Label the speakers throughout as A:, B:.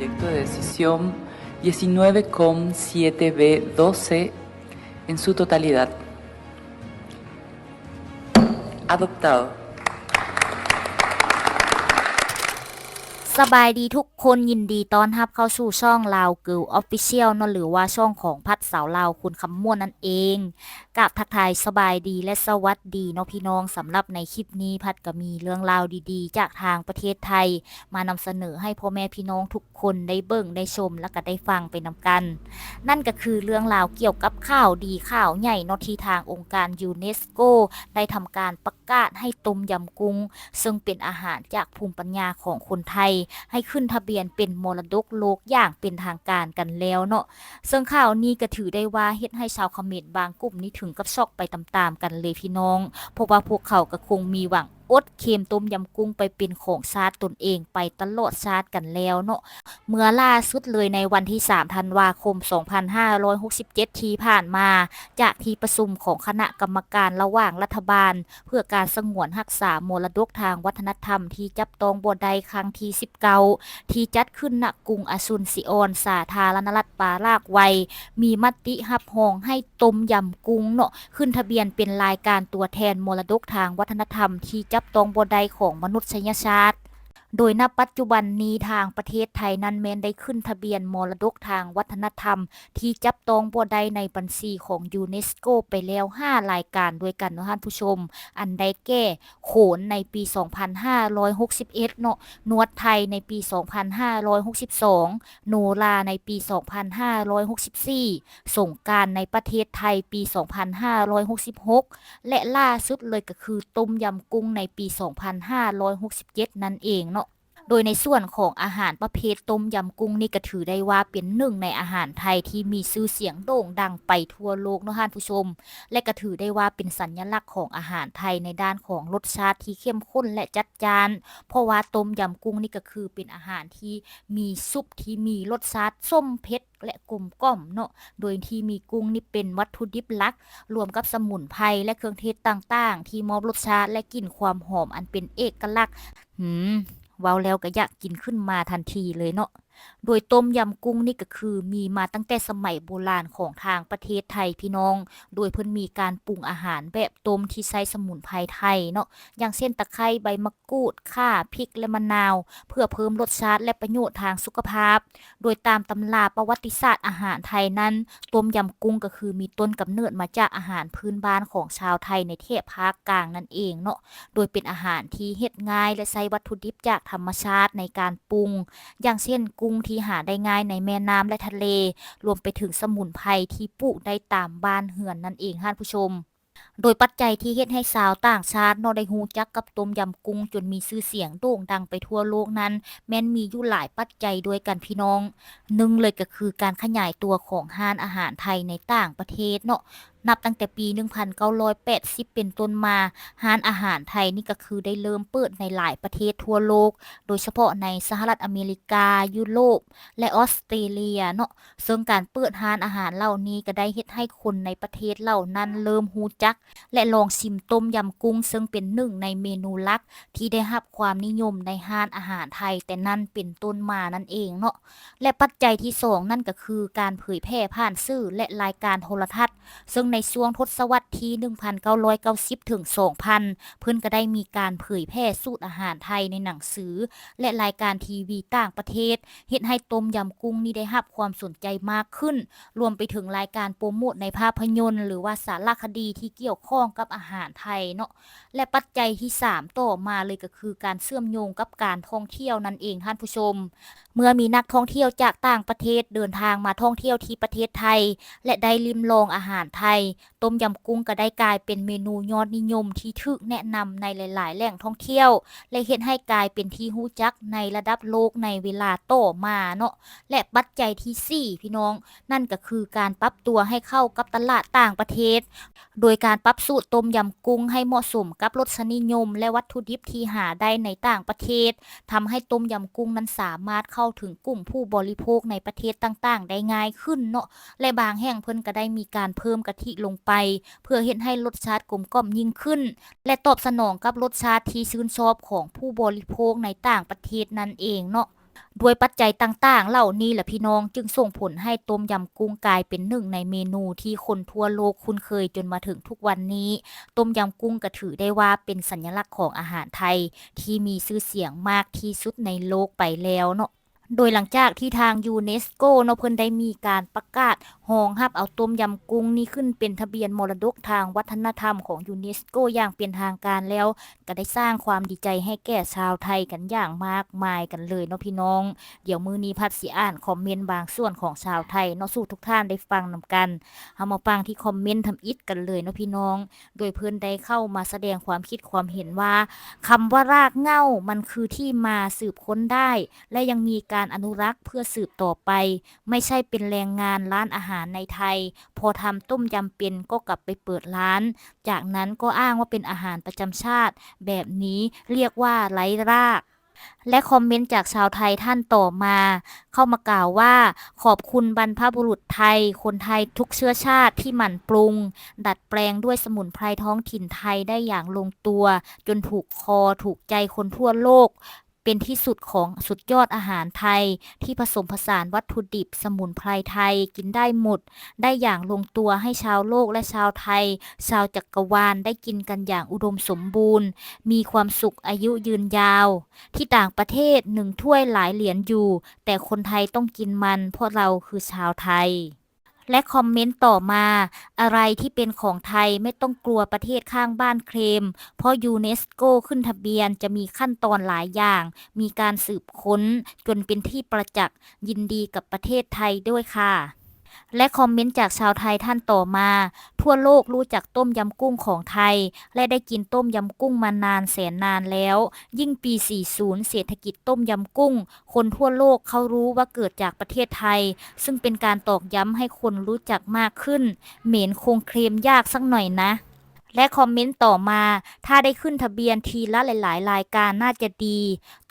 A: proyecto de decisión 19,7B12 en su totalidad. Adoptado.
B: สบายดีทุกคนยินดีต้อนรับเข้าสู่ช่องลาวกิลออฟฟิเชียลเนาะหรือว่าช่องของพัดสาวลาวคุณคำม่วนนั่นเองกับทักทายสบายดีและสวัสดีเนาะพี่น้องสำหรับในคลิปนี้พัดก็มีเรื่องราวดีๆ จากทางประเทศไทย มานำเสนอให้พ่อแม่พี่น้องทุกคนได้เบิ่งได้ชมและก็ได้ฟังไปนำกัน นั่นก็คือเรื่องราวเกี่ยวกับข่าวดีข่าวใหญ่เนาะที่ทางองค์การยูเนสโก ได้ทำการประกาศให้ต้มยำกุ้งซึ่งเป็นอาหารจากภูมิปัญญาของคนไทยให้ขึ้นทะเบียนเป็นมรดกโลกอย่างเป็นทางการกันแล้วเนาะซึ่งข่าวนี้ก็ถือได้ว่าเฮ็ดให้ชาวเขมรบางกลุ่มนี้ถึงกับช็อกไปตามๆกันเลยพี่น้อง เพราะว่าพวกเขาก็คงมีหวัง อดเค็มต้มยำกุ้งไปเป็นของชาติตนเองไปตลอดชาติกันแล้วเนาะเมื่อล่าสุดเลยในวันที่ 3 ธันวาคม 2567 ที่ผ่านมา จากที่ประชุมของคณะกรรมการระหว่างรัฐบาล เพื่อการสงวนรักษามรดกทางวัฒนธรรมที่จับตองบ่ได้ครั้งที่ 19 ที่จัดขึ้นณกรุงอซุนซิออน สาธารณรัฐปารากวัย มีมติหับหองให้ต้มยำกุ้งเนาะขึ้นทะเบียนเป็นรายการตัวแทนมรดกทางวัฒนธรรมที่จับับต้องบนใดของมนุษยชาติ โดยณปัจจุบันนี้ทางประเทศไทยนั้นแม้นได้ขึ้นทะเบียนมรดกทางวัฒนธรรม ที่จับต้องบ่ได้ในบัญชีของยูเนสโกไปแล้ว 5 รายการด้วยกันเนาะท่านผู้ชม อันใดแก้โขนในปี 2561 เนาะนวดไทยในปี 2562 โนราในปี 2564 สงการในประเทศไทยปี 2566 และล่าสุดเลยก็คือต้มยำกุ้งในปี 2567 นั่นเองเนาะ โดยในส่วนของอาหารประเภทต้มยำกุ้งนี่ก็ถือได้ว่าเป็นหนึ่งในอาหารไทยที่มีชื่อเสียงโด่งดังไปทั่วโลกนะท่านผู้ชม และก็ถือได้ว่าเป็นสัญลักษณ์ของอาหารไทยในด้านของรสชาติที่เข้มข้นและจัดจาน เพราะว่าต้มยำกุ้งนี่ก็คือเป็นอาหารที่มีซุปที่มีรสชาติส้มเผ็ดและกลมกล่อมเนาะ โดยที่มีกุ้งนี่เป็นวัตถุดิบหลัก รวมกับสมุนไพรและเครื่องเทศต่างๆ ที่มอบรสชาติและกลิ่นความหอมอันเป็นเอกลักษณ์หืม เว้าแล้วก็อยากกินขึ้นมาทันทีเลยเนาะ โดยต้มยำกุ้งนี่ก็คือมีมาตั้งแต่สมัยโบราณของทางประเทศไทยพี่น้อง โดยเพิ่นมีการปรุงอาหารแบบต้มที่ใช้สมุนไพรไทยเนาะ อย่างเช่นตะไคร้ใบมะกรูดข่าพริกและมะนาว เพื่อเพิ่มรสชาติและประโยชน์ทางสุขภาพ โดยตามตำราประวัติศาสตร์อาหารไทยนั้น ต้มยำกุ้งก็คือมีต้นกำเนิดมาจากอาหารพื้นบ้านของชาวไทยในเทพภาคกลางนั่นเองเนาะ โดยเป็นอาหารที่เฮ็ดง่ายและใช้วัตถุดิบจากธรรมชาติในการปรุง อย่างเช่นกุ้งที่หาได้ง่ายในแม่น้ำและทะเล รวมไปถึงสมุนไพรที่ปลูกได้ตามบ้านเฮือนนั่นเองท่านผู้ชม โดยปัจจัยที่เฮ็ดให้สาวต่างชาตินอได้ฮู้จักกับต้มยำกุ้งจนมีชื่อเสียงโด่งดังไปทั่วโลกนั้น แม้นมีอยู่หลายปัจจัยด้วยกันพี่น้องหนึ่งเลยก็คือการขยายตัวของห้านอาหารไทยในต่างประเทศเนาะ นับตั้งแต่ปี 1980 เป็นต้นมา ห้านอาหารไทยนี่ก็คือได้เริ่มเปิดในหลายประเทศทั่วโลก โดยเฉพาะในสหรัฐอเมริกา ยุโรป และออสเตรเลียเนาะ ซึ่งการเปิดห้านอาหารเหล่านี้ก็ได้เฮ็ดให้คนในประเทศเหล่านั้นเริ่มฮู้จัก และลองชิมต้มยำกุ้ง ซึ่งเป็นหนึ่งในเมนูลักที่ได้รับความนิยมในห้านอาหารไทย แต่นั่นเป็นต้นมานั่นเองเนาะ และปัจจัยที่สองนั่นก็คือการเผยแพร่ผ่านสื่อและรายการโทรทัศน์ ซึ่งในช่วงทศวรรษที่ 1990 ถึง 2000 เพิ่อนก็ได้มีการเผยแพร่สูตรอาหารไทยในหนังสือ และรายการทีวีต่างประเทศเฮ็ดให้ต้มยำกุ้งนี่ได้รับความสนใจมากขึ้น รวมไปถึงรายการโปรโมทในภาพยนตร์ หรือว่าสารคดีที่เกี่ยวข้องกับอาหารไทยเนาะและปัจจัยที่ 3 ต่อมาเลยก็คือการเชื่อมโยงกับการท่องเที่ยวนั่นเองท่านผู้ชม เมื่อมีนักท่องเที่ยวจากต่างประเทศเดินทางมาท่องเที่ยวที่ประเทศไทย และได้ลิ้มลองอาหารไทยต้มยำกุ้งก็ได้กลายเป็นเมนูยอดนิยมที่ถูกแนะนำในหลาย ๆ แหล่งท่องเที่ยว และเฮ็ดให้กลายเป็นที่รู้จักในระดับโลกในเวลาต่อมาเนาะและปัจจัยทีสี่ 4 พี่น้อง นั่นก็คือการปรับตัวให้เข้ากับตลาดต่างประเทศ โดยการปรับสูตรต้มยำกุ้งให้เหมาะสมกับรสนิยม และวัตถุดิบที่หาได้ในต่างประเทศทำให้ต้มยำกุ้งนั้นสามารถเข้าถึงกลุ่มผู้บริโภคในประเทศต่าง ๆ ได้ง่ายขึ้นเนาะและบางแห่งเพิ่นก็ได้มีการเพิ่มกะทิลงไป เพื่อเฮ็ดให้รสชาติกลมกล่อมยิ่งขึ้น และตอบสนองกับรสชาติที่ชื่นชอบของผู้บริโภคในต่างประเทศนั่นเองเนาะด้วยปัจจัยต่างๆ เหล่านี้แหละพี่น้องจึงส่งผลให้ต้มยำกุ้งกลายเป็นหนึ่งในเมนูที่คนทั่วโลกคุ้นเคยจนมาถึงทุกวันนี้ ต้มยำกุ้งก็ถือได้ว่าเป็นสัญลักษณ์ของอาหารไทย ที่มีชื่อเสียงมากที่สุดในโลกไปแล้วเนาะโดยหลังจากที่ทางยูเนสโกเนาะเพิ่นได้มีการประกาศ รองรับเอาต้มยำกุ้งนี่ขึ้นเป็นทะเบียนมรดกทางวัฒนธรรมของยูเนสโกอย่างเป็นทางการแล้ว ก็ได้สร้างความดีใจให้แก่ชาวไทยกันอย่างมากมายกันเลยเนาะพี่น้อง เดี๋ยวมือนี้พัดสิอ่านคอมเมนต์บางส่วนของชาวไทยเนาะสู่ทุกท่านได้ฟังนำกันเอามาฟังที่คอมเมนต์ทำอิดกันเลยเนาะพี่น้อง โดยเพื่อนได้เข้ามาแสดงความคิดความเห็นว่าคำว่ารากเง้ามันคือที่มาสืบค้นได้ และยังมีการอนุรักษ์เพื่อสืบต่อไป ไม่ใช่เป็นแรงงานร้านอาหารในไทย พอทำต้มยำเป็นก็กลับไปเปิดร้าน จากนั้นก็อ้างว่าเป็นอาหารประจำชาติ แบบนี้เรียกว่าไร้รากและคอมเมนต์จากชาวไทยท่านต่อมา เข้ามากล่าวว่า ขอบคุณบรรพบุรุษไทย คนไทยทุกเชื้อชาติที่หมั่นปรุง ดัดแปลงด้วยสมุนไพรท้องถิ่นไทยได้อย่างลงตัว จนถูกคอถูกใจคนทั่วโลก เป็นที่สุดของสุดยอดอาหารไทย ที่ผสมผสานวัตถุดิบสมุนไพรไทยกินได้หมด ได้อย่างลงตัวให้ชาวโลกและชาวไทย ชาวจักรวาลได้กินกันอย่างอุดมสมบูรณ์ มีความสุขอายุยืนยาว ที่ต่างประเทศหนึ่งถ้วยหลายเหรียญอยู่ แต่คนไทยต้องกินมันเพราะเราคือชาวไทย และคอมเมนต์ต่อมา อะไรที่เป็นของไทยไม่ต้องกลัวประเทศข้างบ้านเคลม เพราะยูเนสโกขึ้นทะเบียนจะมีขั้นตอนหลายอย่าง มีการสืบค้นจนเป็นที่ประจักษ์ยินดีกับประเทศไทยด้วยค่ะ และคอมเมนต์จากชาวไทยท่านต่อมา ทั่วโลกรู้จักต้มยำกุ้งของไทย และได้กินต้มยำกุ้งมานานแสนนานแล้ว ยิ่งปี 40 เศรษฐกิจต้มยำกุ้ง คนทั่วโลกเขารู้ว่าเกิดจากประเทศไทย ซึ่งเป็นการตอกย้ำให้คนรู้จักมากขึ้น เหม็นคงเคลมยากสักหน่อยนะ และคอมเมนต์ต่อมา ถ้าได้ขึ้นทะเบียนทีละหลาย ๆ รายการน่าจะดี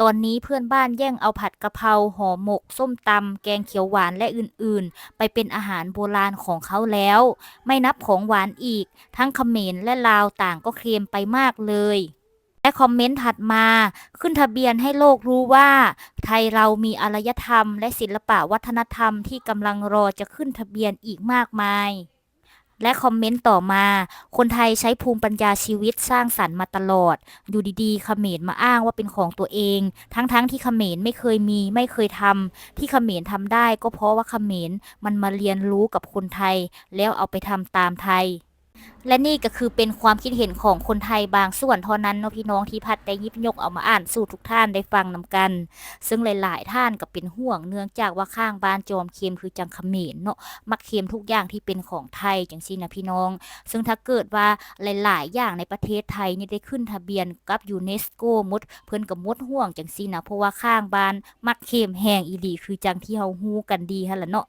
B: ตอนนี้เพื่อนบ้านแย่งเอาผัดกะเพราห่อหมก ส้มตำแกงเขียวหวานและอื่นๆ ไปเป็นอาหารโบราณของเขาแล้ว ไม่นับของหวานอีก ทั้งเขมรและลาวต่างก็เคลมไปมากเลยและคอมเมนต์ถัดมา ขึ้นทะเบียนให้โลกรู้ว่า ไทยเรามีอารยธรรม และศิลปะวัฒนธรรมที่กำลังรอจะขึ้นทะเบียนอีกมากมาย และคอมเมนต์ต่อมา คนไทยใช้ภูมิปัญญาชีวิตสร้างสรรค์มาตลอด อยู่ดีๆเขมรมาอ้างว่าเป็นของตัวเอง ทั้งๆที่เขมรไม่เคยมีไม่เคยทำที่เขมรทำได้ก็เพราะว่าเขมรมันมาเรียนรู้กับคนไทย แล้วเอาไปทำตามไทย และนี่ก็คือเป็นความคิดเห็นของคนไทยบางส่วนเท่านั้นเนาะพี่น้องที่พัดได้ยิบยกเอามาอ่านสู่ทุกท่านได้ฟังนำกัน ซึ่งหลาย ๆ ท่านก็เป็นห่วงเนื่องจากว่าข้างบ้านจอมเค็มคือจังเขมรเนาะมักเค็มทุกอย่างที่เป็นของไทยจังซี่นะพี่น้อง ซึ่งถ้าเกิดว่าหลาย ๆ อย่างในประเทศไทยนี่ได้ขึ้นทะเบียนกับยูเนสโกมด เพิ่อนก็หมดห่วงจังซี่นะเพราะว่าข้างบ้านมักเค็มแห้งอีหลีคือจังที่เฮาฮู้กันดีหั่นล่ะเนาะ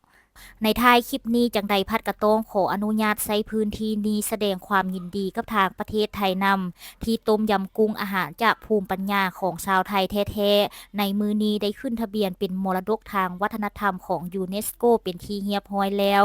B: ในท้ายคลิปนี้จังใดพัดกระโตงขออนุญาตใช้พื้นที่นี้แสดงความยินดีกับทางประเทศไทยนำที่ต้มยำกุ้งอาหารจากภูมิปัญญาของชาวไทยแท้ๆในมือนี้ได้ขึ้นทะเบียนเป็นมรดกทางวัฒนธรรมของยูเนสโกเป็นที่เฮียบห้อยแล้ว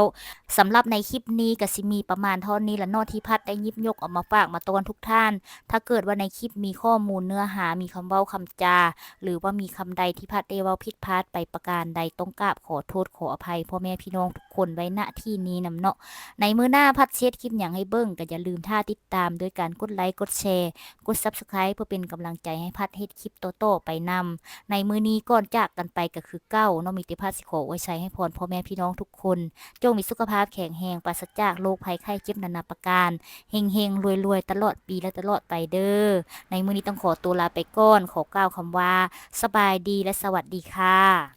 B: สำหรับในคลิปนี้ก็สิมีประมาณเท่านี้ละนอที่พัดได้ยิบยกออกมาฝากมาตอนทุกท่าน ถ้าเกิดว่าในคลิปมีข้อมูลเนื้อหามีคำเว้าคำจา หรือว่ามีคำใดที่พัดได้เว้าผิดพลาดไปประการใดต้องกราบขอโทษขออภัยพ่อแม่พี่ี่น้องทุกคนไว้ณที่นี้นำเนาะในมือหน้าพัดเช็ดคลิปอย่างให้เบิ้งก็อย่าลืมท่าติดตามด้วยการกดไลค์กดแชร์กด Subscribe เพื่อเป็นกำลังใจให้พัดเฮ็ดคลิปโตๆไปนำในมือนี้ก่อนจากกันไปก็คือเก้าเนาะมีต่พัดสิขอไว้ใช้ให้พรพ่อแม่พี่น้องทุกคน จงมีสุขภาพแข็งแรงปราศจากโรคภัยไข้เจ็บนานาประการเฮงเฮงรวยรวยตลอดปีและตลอดไปเด้อในมือนี้ต้องขอตัวลาไปก่อนขอกล่าวคำว่า สบายดีและสวัสดีค่ะ